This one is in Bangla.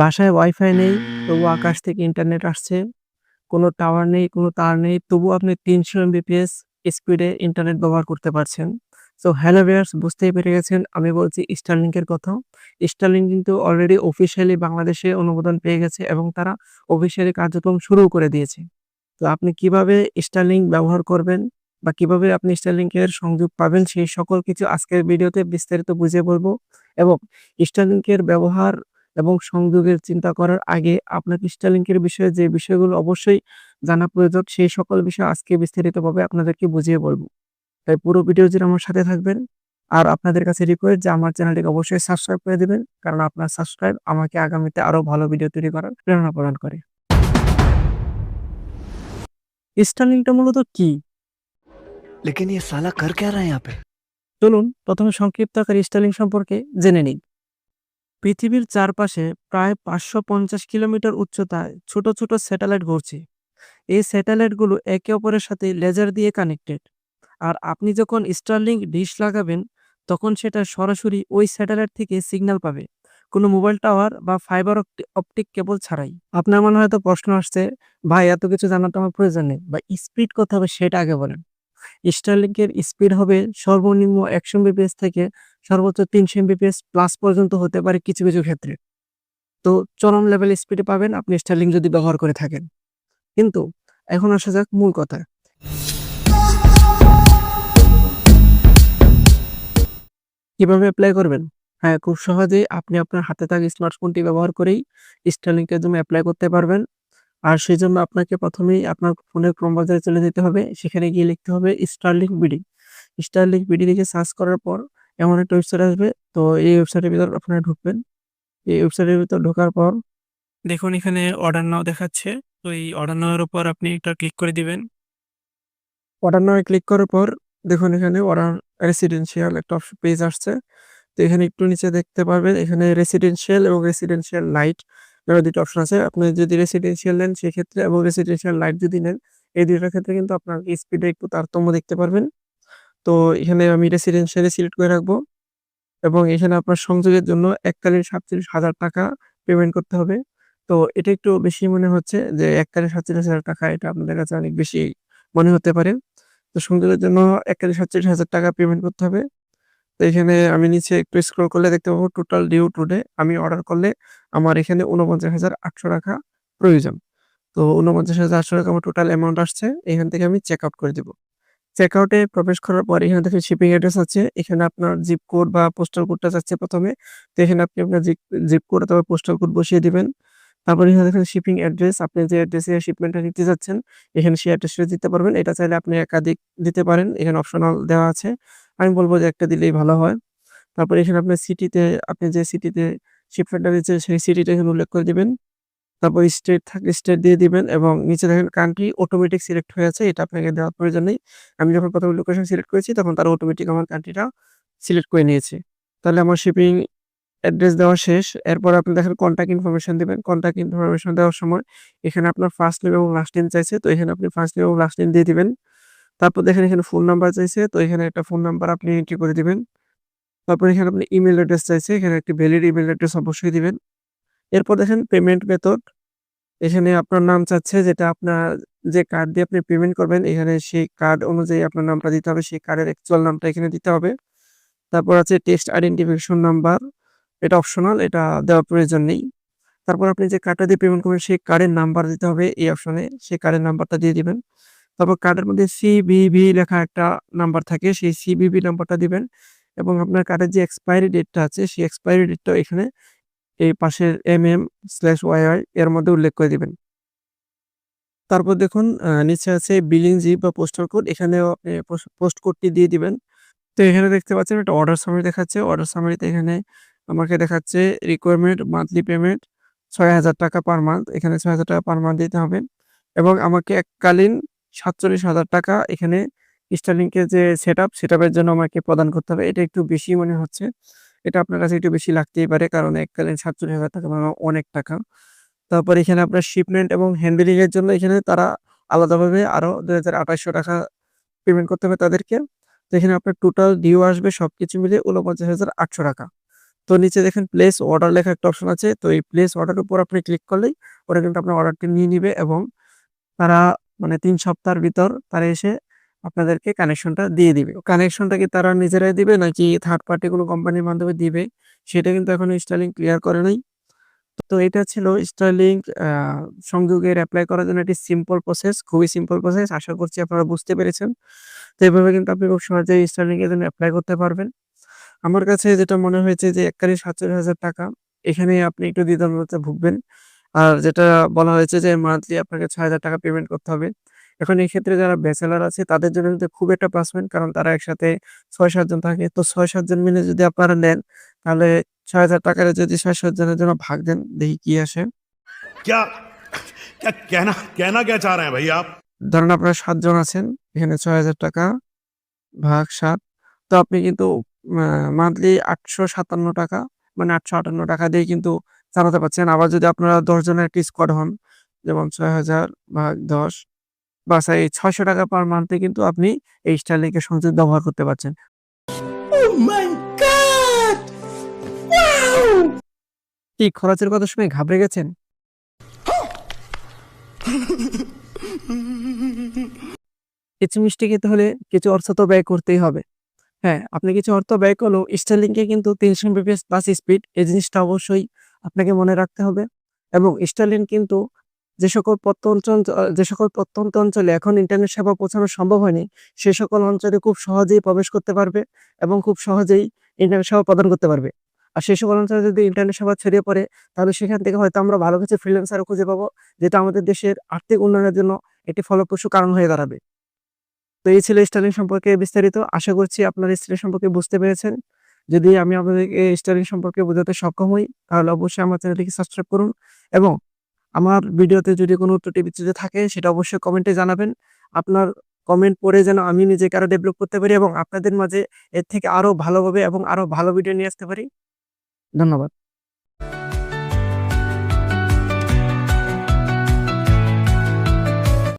বাসায় ওয়াইফাই নেই, তবুও আকাশ থেকে ইন্টারনেট আসছে। কোনো টাওয়ার নেই, কোনো তার নেই, তবুও আপনি ৩০০ এমবিপিএস স্পিডে ইন্টারনেট ব্যবহার করতে পারছেন। সো হ্যালো ভিউয়ার্স বুঝতেই পেরে গেছেন আমি বলছি এর কথা। Starlink কিন্তু অলরেডি অফিসিয়ালি বাংলাদেশে অনুমোদন পেয়ে গেছে এবং তারা অফিসিয়ালি কার্যক্রম শুরু করে দিয়েছে। তো আপনি কীভাবে Starlink ব্যবহার করবেন বা কীভাবে আপনি এর সংযোগ পাবেন সেই সকল কিছু আজকের ভিডিওতে বিস্তারিত বুঝিয়ে বলব এবং এর ব্যবহার এবং সংযোগের চিন্তা করার আগে আপনার স্টালিংকের বিষয়ে যে বিষয়গুলো অবশ্যই জানা প্রয়োজন সেই সকল বিষয় আজকে বিস্তারিতভাবে আপনাদেরকে বুঝিয়ে বলব। তাই পুরো ভিডিও জুড়ে আমার সাথে থাকবেন। আর আপনাদের কাছে রিকোয়েস্ট যে আমার চ্যানেলটিকে অবশ্যই সাবস্ক্রাইব করে দেবেন কারণ আপনার সাবস্ক্রাইব আমাকে আগামীতে আরও ভালো ভিডিও তৈরি করার প্রেরণা প্রদান করে। স্টালিংটা মূলত কি? লেকিন ইয়ে সালা কর কে রহা হ্যাঁ চলুন প্রথমে সংক্ষিপ্ত আকার স্টালিং সম্পর্কে জেনে নিন পৃথিবীর চারপাশে প্রায় ৫৫০ কিলোমিটার উচ্চতায় ছোট, ছোট স্যাটেলাইট ঘুরছে। এই স্যাটেলাইটগুলো একে অপরের সাথে লেজার দিয়ে কানেক্টেড। আর আপনি যখন Starlink ডিশ লাগাবেন তখন সেটা সরাসরি ওই স্যাটেলাইট থেকে সিগন্যাল পাবে। কোনো মোবাইল টাওয়ার বা ফাইবার অপটি অপটিক কেবল ছাড়াই। আপনার মনে হয়তো প্রশ্ন আসছে, ভাই এত কিছু জানার তো আমার প্রয়োজন নেই বা স্পিড কত হবে সেটা আগে বলেন। এর স্পিড হবে সর্বনিম্ন ১০০ এমবিপিএস থেকে সর্বোচ্চ ৩০০ এমবিপিএস প্লাস পর্যন্ত হতে পারে কিছু, কিছু ক্ষেত্রে। তো চরম লেভেল স্পিডে পাবেন আপনি Starlink যদি ব্যবহার করে থাকেন। কিন্তু এখন আসা যাক মূল কথা কীভাবে অ্যাপ্লাই করবেন? হ্যাঁ, খুব সহজেই আপনি আপনার হাতে থাকা স্মার্টফোনটি ব্যবহার করেই এর জন্য অ্যাপ্লাই করতে পারবেন। আর সেই জন্য আপনাকে প্রথমেই আপনার ফোনের ক্রোম ব্রাউজারে চলে যেতে হবে। সেখানে গিয়ে লিখতে হবে Starlink বিডি। Starlink বিডি লিখে সার্চ করার পর এমন একটা ওয়েবসাইট আসবে। তো এই ওয়েবসাইটের ভিতর আপনারা ঢুকবেন। এই ওয়েবসাইটের ভিতর ঢোকার পর দেখুন এখানে অর্ডার নাও দেখাচ্ছে। তো এই অর্ডার নাও এর উপর আপনি একটা ক্লিক করে দিবেন। অর্ডার নাও ক্লিক করার পর দেখুন এখানে অর্ডার রেসিডেন্সিয়াল একটা অপশন পেজ আসছে। তো এখানে একটু নিচে দেখতে পারবেন এখানে রেসিডেন্সিয়াল এবং রেসিডেন্সিয়াল লাইট নামে ২ টা অপশন আছে। আপনি যদি রেসিডেন্সিয়াল নেন সেক্ষেত্রে এবং রেসিডেন্সিয়াল লাইট যদি নেন এই ২ টার ক্ষেত্রে কিন্তু আপনার স্পিডে একটু তারতম্য দেখতে পারবেন। তো এখানে আমি রেসিডেন্সিয়াল সিলেক্ট করে রাখব এবং এখানে আপনার সংযোগের জন্য এককালীন ৳৪৭,০০০ পেমেন্ট করতে হবে। তো এটা একটু বেশি মনে হচ্ছে যে এককালীন ৳৪৭,০০০ এটা আপনাদের কাছে অনেক বেশি মনে হতে পারে। তো সংযোগের জন্য এককালীন ৳৪৭,০০০ পেমেন্ট করতে হবে। তো এখানে আমি নিচে একটু স্ক্রল করলে দেখতে পাবো টোটাল ডিউ টুডে আমি অর্ডার করলে আমার এখানে ৳৪৯,৮০০ প্রয়োজন। তো ৳৪৯,৮০০ আমার টোটাল অ্যামাউন্ট আসছে। এখান থেকে আমি চেক আউট করে দিব। চেক আউটে প্রবেশ করার পর এখানে দেখেন শিপিং অ্যাড্রেস আছে। এখানে আপনার জিপ কোড বা পোস্টাল কোডটা চাচ্ছে ১ম এ। তো এখানে আপনি আপনার জিপ কোড অথবা পোস্টাল কোড বসিয়ে দিবেন। তারপর এখানে দেখেন শিপিং অ্যাড্রেস আপনি যে অ্যাড্রেসে শিপমেন্টটা নিতে যাচ্ছেন এখানে সেই অ্যাড্রেসটা দিতে পারবেন। এটা চাইলে আপনি একাধিক দিতে পারেন। এখানে অপশনাল দেওয়া আছে। আমি বলব যে একটা দিলেই ভালো হয়। তারপর এখানে আপনার সিটিতে আপনি যে সিটিতে শিপমেন্টটা দিচ্ছেন সেই সিটিটা এখানে উল্লেখ করে দিবেন। তারপর স্টেট থাকলে স্টেট দিয়ে দিবেন এবং নিচে দেখেন কান্ট্রি অটোমেটিক সিলেক্ট হয়ে আছে। এটা আপনাকে দেওয়ার প্রয়োজন নেই। আমি যখন ১ম এ লোকেশন সিলেক্ট করেছি, তখন তারা অটোমেটিক আমার কান্ট্রিটা সিলেক্ট করে নিয়েছে। তাহলে আমার শিপিং অ্যাড্রেস দেওয়া শেষ। এরপর আপনি দেখেন কনট্যাক্ট ইনফরমেশন দিবেন। কনট্যাক্ট ইনফরমেশন দেওয়ার সময় এখানে আপনার ফার্স্ট নেম এবং লাস্ট নেম চাইছে। তো এখানে আপনি ফার্স্ট নেম এবং লাস্ট নেম দিয়ে দিবেন। তারপর দেখেন এখানে ফোন নাম্বার চাইছে। তো এখানে একটা ফোন নাম্বার আপনি এন্ট্রি করে দিবেন। তারপর এখানে আপনি ইমেইল অ্যাড্রেস চাইছে। এখানে একটি ভ্যালিড ইমেল অ্যাড্রেস অবশ্যই দিবেন। এরপর দেখেন পেমেন্ট মেথড এখানে আপনার নাম চাচ্ছে যেটা আপনার যে কার্ড দিয়ে আপনি পেমেন্ট করবেন, এখানে সেই কার্ড অনুযায়ী আপনার নামটা দিতে হবে। সেই কার্ডের অ্যাকচুয়াল নামটা এখানে দিতে হবে। তারপর আছে টেক্সট আইডেন্টিফিকেশন নাম্বার এটা অপশনাল এটা দেওয়ার প্রয়োজন নেই। তারপর আপনি যে কার্ডটা দিয়ে পেমেন্ট করবেন, সেই কার্ডের নাম্বার দিতে হবে এই অপশনে। সেই কার্ডের নাম্বারটা দিয়ে দিবেন। তারপর কার্ডের মধ্যে সিভিভি লেখা একটা নাম্বার থাকে সেই সিভিভি নাম্বারটা দিবেন এবং আপনার কার্ডের যে এক্সপায়ারি ডেটটা আছে সেই এক্সপায়ারি ডেটটা এখানে এই পাশের mm/yy এর মধ্যে উল্লেখ করে দিবেন। তারপর দেখুন নিচে আছে বিলিং জিপ বা পোস্টাল কোড এখানেও আপনি পোস্ট কোডটি দিয়ে দিবেন। তো এখানে দেখতে পাচ্ছেন একটা অর্ডার সামারি দেখাচ্ছে। অর্ডার সামারিতে এখানে আমাকে দেখাচ্ছে রিকোয়ারমেন্ট মান্থলি পেমেন্ট ৳৬,০০০ পার মান্থ। এখানে ৳৬,০০০ পার মান্থ দিতে হবে এবং আমাকে এককালীন ৳৪৭,০০০ এখানে Starlink এর যে সেটআপ, সেটআপের জন্য আমাকে প্রদান করতে হবে। এটা একটু বেশি মনে হচ্ছে। এটা আপনার কাছে একটু বেশি লাগতেই পারে কারণ এককালীন ৳৪৭,০০০ মানে অনেক টাকা। তারপর এখানে আপনার শিপমেন্ট এবং হ্যান্ডেলিং এর জন্য এখানে তারা আলাদাভাবে আরও আরও ৳২,৮০০ পেমেন্ট করতে হবে তাদেরকে। তো এখানে আপনার টোটাল ডিউ আসবে সবকিছু মিলিয়ে ৳৪৯,৮০০ তো নিচে দেখেন প্লেস অর্ডার লেখা একটা অপশন আছে। তো এই প্লেস অর্ডারের উপর আপনি ক্লিক করলেই ওরা কিন্তু আপনার অর্ডারটি নিয়ে নিবে এবং তারা মানে তিন সপ্তাহের ভিতর তারা এসে আপনাদেরকে কানেকশনটা দিয়ে দিবে। কানেকশনটা কি তারা নিজেরাই দিবে নাকি থার্ড পার্টি কোনো কোম্পানির মাধ্যমে দিবে সেটা কিন্তু এখনও Starlink ক্লিয়ার করে নাই। তো এটা ছিল আ সংযোগের এপ্লাই করার জন্য একটি সিম্পল প্রসেস, খুবই সিম্পল প্রসেস। আশা করছি আপনারা বুঝতে পেরেছেন। তো এভাবে কিন্তু আপনি খুব সহজেই Starlink এর জন্য অ্যাপ্লাই করতে পারবেন। আমার কাছে যেটা মনে হয়েছে যে এককালীন ৳৪৭,০০০ এখানে আপনি একটু দ্বিধাদ্বন্দ্বে ভুগবেন। আর যেটা বলা হয়েছে যে মান্থলি আপনাকে ছয় হাজার টাকা পেমেন্ট করতে হবে। এখন এই ক্ষেত্রে যারা ব্যাচেলার আছে তাদের জন্য কিন্তু খুব একটা প্লাস কারণ তারা একসাথে ছয় সাতজন থাকে। তো ছয় সাতজন মিলে যদি আপনারা নেন তাহলে ছয় হাজার টাকার যদি ছয় সাতজনের জন্য ভাগ দেন দেখি কি আসে। ধরেন আপনারা সাতজন আছেন এখানে ছয় হাজার টাকা ভাগ সাত। তো আপনি কিন্তু মান্থলি আটশো সাতান্ন টাকা মানে আটশো আটান্ন টাকা দিয়ে কিন্তু চালাতে পারছেন। আবার যদি আপনারা ১০ জনের একটি স্কোয়াড হন যেমন ৬০০০ ভাগ ১০ বাস এই ৳৬০০ পার মান্থে কিন্তু আপনি এই এর সংযোগ ব্যবহার করতে পারছেন। কি খরচের কথা শুনে ঘাবড়ে গেছেন? কিছু মিষ্টি খেতে হলে কিছু অর্থ তো ব্যয় করতেই হবে। হ্যাঁ, আপনি কিছু অর্থ ব্যয় করলেও এ কিন্তু ৩০০ Mbps প্লাস স্পিড এই জিনিসটা অবশ্যই আপনাকে মনে রাখতে হবে এবং স্টালিন কিন্তু যে সকল প্রত্যন্ত যে সকল প্রত্যন্ত অঞ্চলে এখন ইন্টারনেট সেবা পৌঁছানো সম্ভব হয়নি, সে সকল অঞ্চলে খুব সহজেই প্রবেশ করতে পারবে এবং খুব সহজেই ইন্টারনেট সেবা প্রদান করতে পারবে। আর সেই সকল অঞ্চলে যদি ইন্টারনেট সেবা ছড়িয়ে পড়ে তাহলে সেখান থেকে হয়তো আমরা ভালো কিছু ফ্রিল্যান্সারও খুঁজে পাবো যেটা আমাদের দেশের আর্থিক উন্নয়নের জন্য একটি ফলপ্রসূ কারণ হয়ে দাঁড়াবে। তো এই ছিল স্টালিন সম্পর্কে বিস্তারিত। আশা করছি আপনারা Starlink সম্পর্কে বুঝতে পেরেছেন। যদি আমি আপনাদেরকে স্টারিং সম্পর্কে বোঝাতে সক্ষম হই, তাহলে অবশ্যই আমার চ্যানেলটিকে সাবস্ক্রাইব করুন এবং আমার ভিডিওতে যদি কোনো ত্রুটি বিচ্ছুটি থাকে, সেটা অবশ্যই কমেন্টে জানাবেন। আপনার কমেন্ট পড়ে যেন আমি নিজেকে আরও ডেভেলপ করতে পারি এবং আপনাদের মাঝে এর থেকে আরও ভালোভাবে এবং আরও ভালো ভিডিও নিয়ে আসতে পারি। ধন্যবাদ।